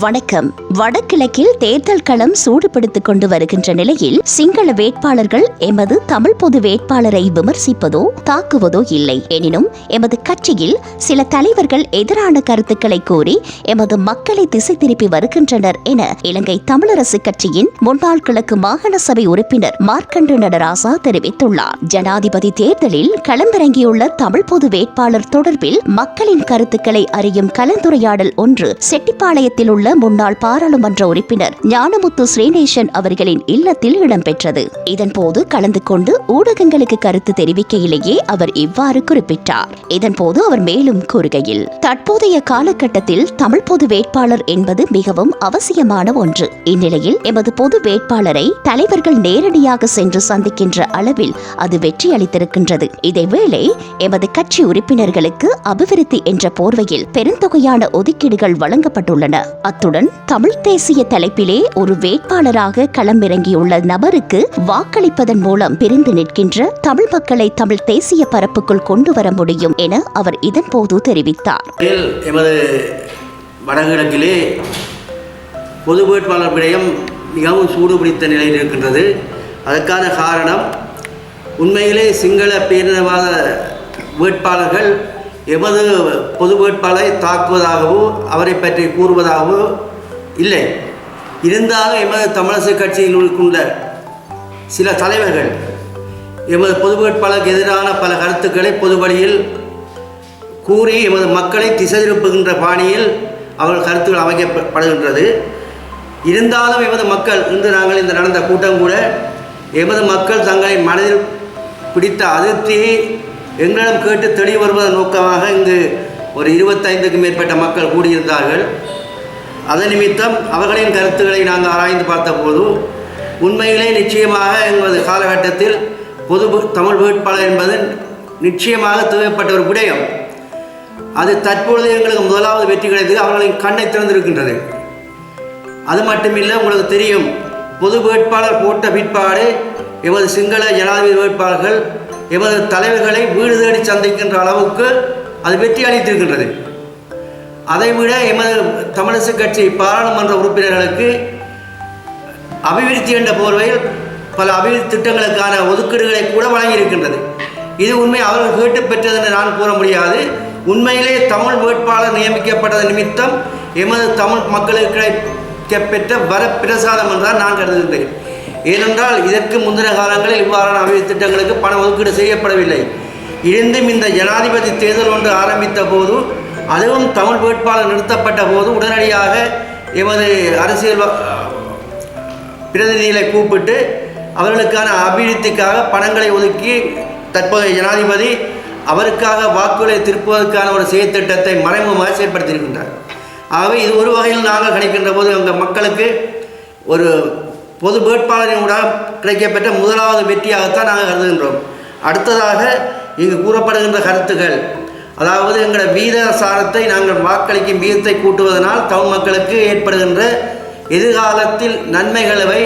வணக்கம். வடகிழக்கில் தேர்தல் களம் சூடுபிடித்துக் கொண்டு வருகின்ற நிலையில் சிங்கள வேட்பாளர்கள் எமது தமிழ் பொது வேட்பாளரை விமர்சிப்பதோ தாக்குவதோ இல்லை. எனினும் எமது கட்சியில் சில தலைவர்கள் எதிரான கருத்துக்களை கூறி எமது மக்களை திசை திருப்பி வருகின்றனர் என இலங்கை தமிழரசு கட்சியின் முன்னாள் கிழக்கு மாகாண சபை உறுப்பினர் மார்க்கண்டு நடராசா தெரிவித்துள்ளார். ஜனாதிபதி தேர்தலில் களமிறங்கியுள்ள தமிழ் பொது வேட்பாளர் தொடர்பில் மக்களின் கருத்துக்களை அறியும் கலந்துரையாடல் ஒன்று செட்டிப்பாளையத்தில் உள்ள உள்ள முன்னாள் பாராளுமன்ற உறுப்பினர் ஞானமுத்து ஸ்ரீநேசன் அவர்களின் இல்லத்தில் இடம்பெற்றது. இதன்போது கலந்து கொண்டு ஊடகங்களுக்கு கருத்து தெரிவிக்கையிலேயே அவர் இவ்வாறு குறிப்பிட்டார். இதன்போது அவர் மேலும் கூறுகையில் தற்போதைய காலகட்டத்தில் தமிழ் பொது வேட்பாளர் என்பது மிகவும் அவசியமான ஒன்று. இந்நிலையில் எமது பொது வேட்பாளரை தலைவர்கள் நேரடியாக சென்று சந்திக்கின்ற அளவில் அது வெற்றி அளித்திருக்கின்றது. இதேவேளை எமது கட்சி உறுப்பினர்களுக்கு அபிவிருத்தி என்ற போர்வையில் பெருந்தொகையான ஒதுக்கீடுகள் வழங்கப்பட்டுள்ளன. அத்துடன் தமிழ் தேசிய தலைப்பிலே ஒரு வேட்பாளராக களமிறங்கியுள்ள நபருக்கு வாக்களிப்பதன் மூலம் பிரிந்து நிற்கின்ற தமிழ் மக்களை தமிழ் தேசிய பரப்புக்குள் கொண்டு வர முடியும் என அவர் இதன்போது தெரிவித்தார். எமது வடகிழக்கிலே பொது வேட்பாளர் விடயம் மிகவும் சூடு பிடித்த நிலையில் இருக்கின்றது. அதற்கான காரணம் உண்மையிலே சிங்கள பேரினவாத வேட்பாளர்கள் எமது பொது வேட்பாளரை தாக்குவதாகவோ அவரை பற்றி கூறுவதாகவோ இல்லை. இருந்தாலும் எமது தமிழரசு கட்சியில் உள்ள சில தலைவர்கள் எமது பொது வேட்பாளருக்கு எதிரான பல கருத்துக்களை பொது வழியில் கூறி எமது மக்களை திசை திருப்புகின்ற பாணியில் அவர்கள் கருத்துக்கள் அமைக்கப்படுகின்றது. இருந்தாலும் எமது மக்கள் இன்று நாங்கள் இந்த நடந்த கூட்டம் கூட எமது மக்கள் தங்களை மனதில் பிடித்த அதிருப்தியை எங்களிடம் கேட்டு தெளிவு வருவதன் நோக்கமாக இங்கு ஒரு இருபத்தைந்துக்கும் மேற்பட்ட மக்கள் கூடியிருந்தார்கள். அதன் நிமித்தம் அவர்களின் கருத்துக்களை நாங்கள் ஆராய்ந்து பார்த்தபோது உண்மையிலே நிச்சயமாக எங்களது காலகட்டத்தில் பொது தமிழ் வேட்பாளர் என்பது நிச்சயமாக தேவைப்பட்ட ஒரு விடயம். அது தற்பொழுது எங்களுக்கு முதலாவது வெற்றி கிடைத்தது அவர்களின் கண்ணை திறந்திருக்கின்றது. அது மட்டுமில்லை உங்களுக்கு தெரியும் பொது வேட்பாளர் போட்ட பிற்பாடு எமது சிங்கள ஜனாதிபதி வேட்பாளர்கள் எமது தலைவர்களை வீடு தேடி சந்திக்கின்ற அளவுக்கு அது வெற்றி அளித்திருக்கின்றது. அதைவிட எமது தமிழரசு கட்சி பாராளுமன்ற உறுப்பினர்களுக்கு அபிவிருத்தி என்ற போர்வையில் பல அபிவிருத்தி திட்டங்களுக்கான ஒதுக்கீடுகளை கூட வழங்கியிருக்கின்றது. இது உண்மை அவர்கள் கேட்டு பெற்றது என்று நான் கூற முடியாது. உண்மையிலே தமிழ் வேட்பாளர் நியமிக்கப்பட்டது நிமித்தம் எமது தமிழ் மக்களுக்கு கிடைக்கப்பெற்ற வரப்பிரசாதம் என்றால் நான் கருதுகின்றேன் ஏனென்றால் இதற்கு முந்தின காலங்களில் இவ்வாறான அபிவிருத்தி திட்டங்களுக்கு பண ஒதுக்கீடு செய்யப்படவில்லை. இருந்தும் இந்த ஜனாதிபதி தேர்தல் ஒன்று ஆரம்பித்த போது அதுவும் தமிழ் வேட்பாளர் நிறுத்தப்பட்ட போது உடனடியாக எமது அரசியல் பிரதிநிதிகளை கூப்பிட்டு அவர்களுக்கான அபிவிருத்திக்காக பணங்களை ஒதுக்கி தற்போதைய ஜனாதிபதி அவருக்காக வாக்குகளை திருப்புவதற்கான ஒரு செயற்திட்டத்தை மறைமுகமாக செயற்படுத்தியிருக்கின்றார் ஆகவே இது ஒரு வகையில் நாங்கள் கணிக்கின்ற போது எங்கள் மக்களுக்கு ஒரு பொது வேட்பாளரின் கூட கிடைக்கப்பெற்ற முதலாவது வெற்றியாகத்தான் நாங்கள் கருதுகின்றோம். அடுத்ததாக இங்கு கூறப்படுகின்ற கருத்துக்கள் அதாவது எங்களோட வீத சாரத்தை நாங்கள் வாக்களிக்கும் வீதத்தை கூட்டுவதனால் தமிழ் மக்களுக்கு ஏற்படுகின்ற எதிர்காலத்தில் நன்மைகளவை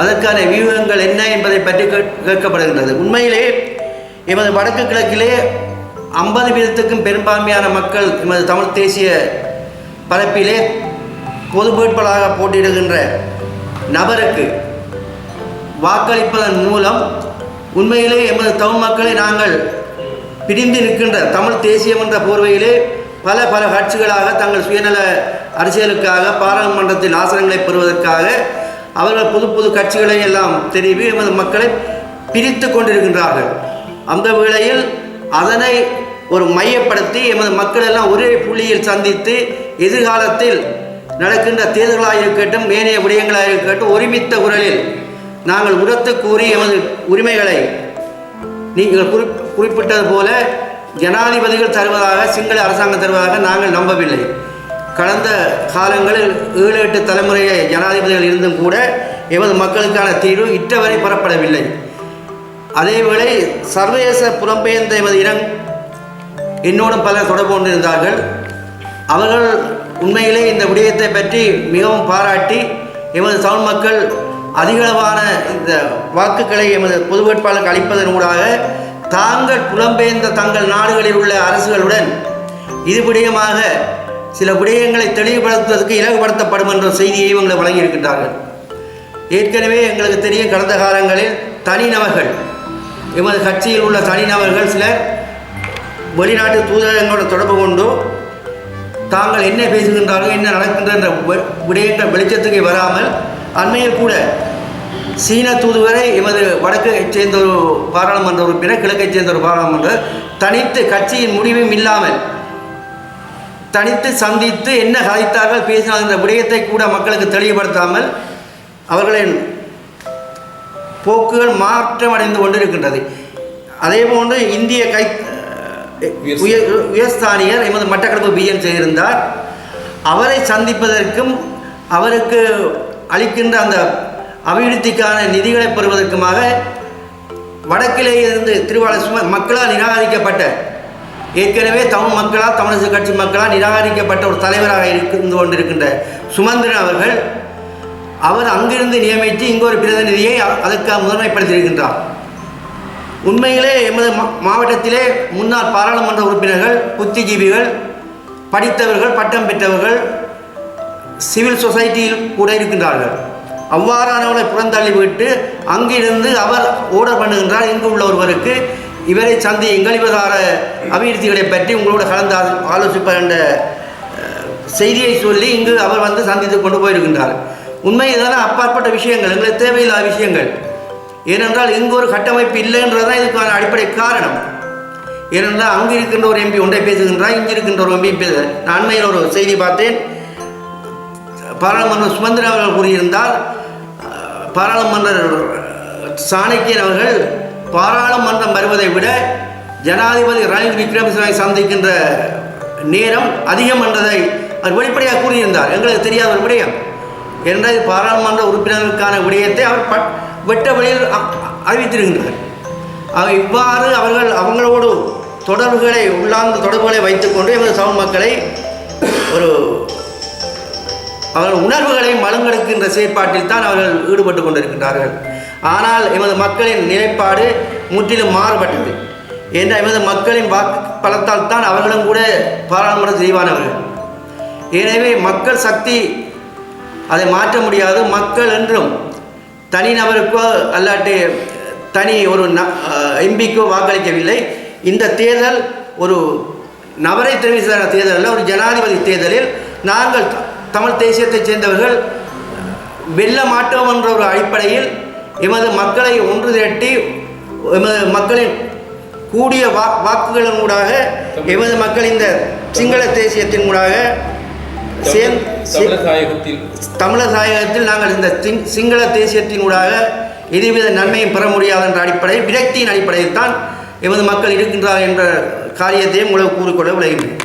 அதற்கான வியூகங்கள் என்ன என்பதை பற்றி கேட்கப்படுகின்றது. உண்மையிலே எமது வடக்கு கிழக்கிலே ஐம்பது வீதத்துக்கும் பெரும்பான்மையான மக்கள் எமது தமிழ் தேசிய பரப்பிலே பொது வேட்பாளராக போட்டியிடுகின்ற நபருக்கு வாக்களிப்பதன் மூலம் உண்மையிலே எமது தமிழ் மக்களை நாங்கள் பிடிந்து நிற்கின்ற தமிழ் தேசியம் என்ற போர்வையிலே பல பல கட்சிகளாக தங்கள் சுயநல அரசியலுக்காக பாராளுமன்றத்தில் ஆசனங்களை பெறுவதற்காக அவர்கள் புது புது கட்சிகளை எல்லாம் தெரிவி எமது மக்களை பிரித்து கொண்டிருக்கின்றார்கள். அந்த வேளையில் அதனை ஒரு மையப்படுத்தி எமது மக்கள் எல்லாம் ஒரே புள்ளியில் சந்தித்து எதிர்காலத்தில் நடக்கின்ற தேர்தலாக இருக்கட்டும் ஏனைய விடயங்களாக இருக்கட்டும் ஒருமித்த குரலில் நாங்கள் உரத்து கூறி எமது உரிமைகளை நீங்கள் குறி குறிப்பிட்டது போல ஜனாதிபதிகள் தருவதாக சிங்கள அரசாங்கம் தருவதாக நாங்கள் நம்பவில்லை. கடந்த காலங்களில் ஏழு எட்டு தலைமுறையை ஜனாதிபதிகள் இருந்தும் கூட எமது மக்களுக்கான தீர்வு இற்றவரை பெறப்படவில்லை. அதேவேளை சர்வதேச புலம்பெயர்ந்த எமது இனம் என்னோடும் பலர் தொடர்பு கொண்டிருந்தார்கள். அவர்கள் உண்மையிலே இந்த விடயத்தை பற்றி மிகவும் பாராட்டி எமது தமிழ் மக்கள் அதிகளவான இந்த வாக்குகளை எமது பொது வேட்பாளருக்கு அளிப்பதன் ஊடாக தாங்கள் புலம்பெயர்ந்த தங்கள் நாடுகளில் உள்ள அரசுகளுடன் இது விடயமாக சில விடயங்களை தெளிவுபடுத்துவதற்கு இலகுபடுத்தப்படும் என்ற செய்தியை இவங்களை வழங்கியிருக்கின்றார்கள். ஏற்கனவே எங்களுக்கு தெரியும் கடந்த காலங்களில் தனிநபர்கள் எமது கட்சியில் உள்ள தனிநபர்கள் சிலர் வெளிநாட்டு தூதரகங்களோட தொடர்பு கொண்டு தாங்கள் என்ன பேசுகின்றார்கள் என்ன நடக்கின்ற என்ற விடயங்கள் வெளிச்சத்துக்கு வராமல் அண்மையில் கூட சீன தூதுவரை எமது வடக்கைச் சேர்ந்த ஒரு பாராளுமன்ற உறுப்பினர் கிழக்கைச் சேர்ந்த ஒரு பாராளுமன்ற தனித்து கட்சியின் முடிவும் இல்லாமல் தனித்து சந்தித்து என்ன கதைத்தார்கள் பேசினார் என்ற விடயத்தை கூட மக்களுக்கு தெளிவுபடுத்தாமல் அவர்களின் போக்குகள் மாற்றமடைந்து கொண்டிருக்கின்றது. அதே போன்று இந்திய கை உயர்ஸ்தானியர் எமது மட்டக்களப்பு பிஎன் செய்திருந்தார். அவரை சந்திப்பதற்கும் அவருக்கு அளிக்கின்ற அந்த அபிவிருத்திக்கான நிதிகளை பெறுவதற்குமாக வடக்கிலே இருந்து திருவாளர் சும மக்களால் நிராகரிக்கப்பட்ட ஏற்கனவே தமிழ் மக்களால் தமிழிசை கட்சி மக்களால் நிராகரிக்கப்பட்ட ஒரு தலைவராக இருந்து கொண்டிருக்கின்ற சுமந்திரன் அவர்கள் அவர் அங்கிருந்து நியமித்து இங்கு ஒரு பிரதிநிதியை அதற்காக முதன்மைப்படுத்தியிருக்கின்றார். உண்மையிலே எமது மா- மாவட்டத்திலே முன்னாள் பாராளுமன்ற உறுப்பினர்கள் புத்திஜீவிகள் படித்தவர்கள் பட்டம் பெற்றவர்கள் சிவில் சொசைட்டியில் கூட இருக்கின்றார்கள். அவ்வாறானவர்களை புறந்தள்ளிவிட்டு அங்கிருந்து அவர் ஓர்டர் பண்ணுகின்றார். இங்கு உள்ள ஒருவருக்கு இவரை சந்தி இவரான அபிவிருத்திகளை பற்றி உங்களோட கலந்து ஆலோசிப்பார் என்ற செய்தியை சொல்லி இங்கு அவர் வந்து சந்தித்து கொண்டு போயிருக்கின்றார். உண்மை இதெல்லாம் அப்பாற்பட்ட விஷயங்கள். எங்களுக்கு தேவையில்லாத விஷயங்கள். ஏனென்றால் இங்கு ஒரு கட்டமைப்பு இல்லைன்றதுதான் இதுக்கான அடிப்படை காரணம். ஏனென்றால் அங்கு இருக்கின்ற ஒரு எம்பி ஒன்றை பேசுகின்றார் இங்கு இருக்கின்ற ஒரு எம்பி பேச நான் அண்மையில் ஒரு செய்தி பார்த்தேன். பாராளுமன்ற சுமந்திரன் அவர்கள் கூறியிருந்தால் பாராளுமன்ற சாணக்கியன் அவர்கள் பாராளுமன்றம் வருவதை விட ஜனாதிபதி ரணில் விக்ரமசிங்கை சந்திக்கின்ற நேரம் அதிகம் என்றதை அவர் வெளிப்படையாக கூறியிருந்தார். எங்களுக்கு தெரியாத ஒரு விடயம். என்றால் பாராளுமன்ற உறுப்பினர்களுக்கான விடயத்தை அவர் பட் வெட்ட வழியில் அ- அறிவித்திருக்கின்றார் ஆக இவ்வாறு அவர்கள் அவங்களோடு தொடர்புகளை உள்ளார்ந்த தொடர்புகளை வைத்துக்கொண்டு எமது தமிழ் மக்களை ஒரு அவர்கள் உணர்வுகளை மலங்கெடுக்கின்ற செயற்பாட்டில் தான் அவர்கள் ஈடுபட்டு கொண்டிருக்கின்றார்கள். ஆனால் எமது மக்களின் நிலைப்பாடு முற்றிலும் மாறுபட்டது. என்ற எமது மக்களின் வாக்கு பலத்தால் தான் அவர்களும் கூட பாராளுமன்ற தெரிவானவர்கள் எனவே மக்கள் சக்தி அதை மாற்ற முடியாது. மக்கள் என்றும் தனிநபருக்கோ அல்லாட்டி தனி ஒரு எம்பிக்கோ வாக்களிக்கவில்லை. இந்த தேர்தல் ஒரு நபரை தெரிவு தேர்தல் அல்ல ஒரு ஜனாதிபதி தேர்தலில் நாங்கள் தமிழ் தேசியத்தைச் சேர்ந்தவர்கள் வெல்ல மாட்டோம் என்ற ஒரு அடிப்படையில் எமது மக்களை ஒன்று திரட்டி எமது மக்களின் கூடிய வா வாக்குகளின் ஊடாக எமது மக்கள் இந்த சிங்கள தேசியத்தின் ஊடாக தமிழர் தாயகத்தில் நாங்கள் இந்த சிங்- சிங்கள தேசியத்தினூடாக எதுவித நன்மையும் பெற முடியாது என்ற அடிப்படையில் விரக்தியின் அடிப்படையில் தான் எமது மக்கள் இருக்கின்றார் என்ற காரியத்தையும் உங்களுக்கு கூறிக்கொள்ள விளைகின்றேன்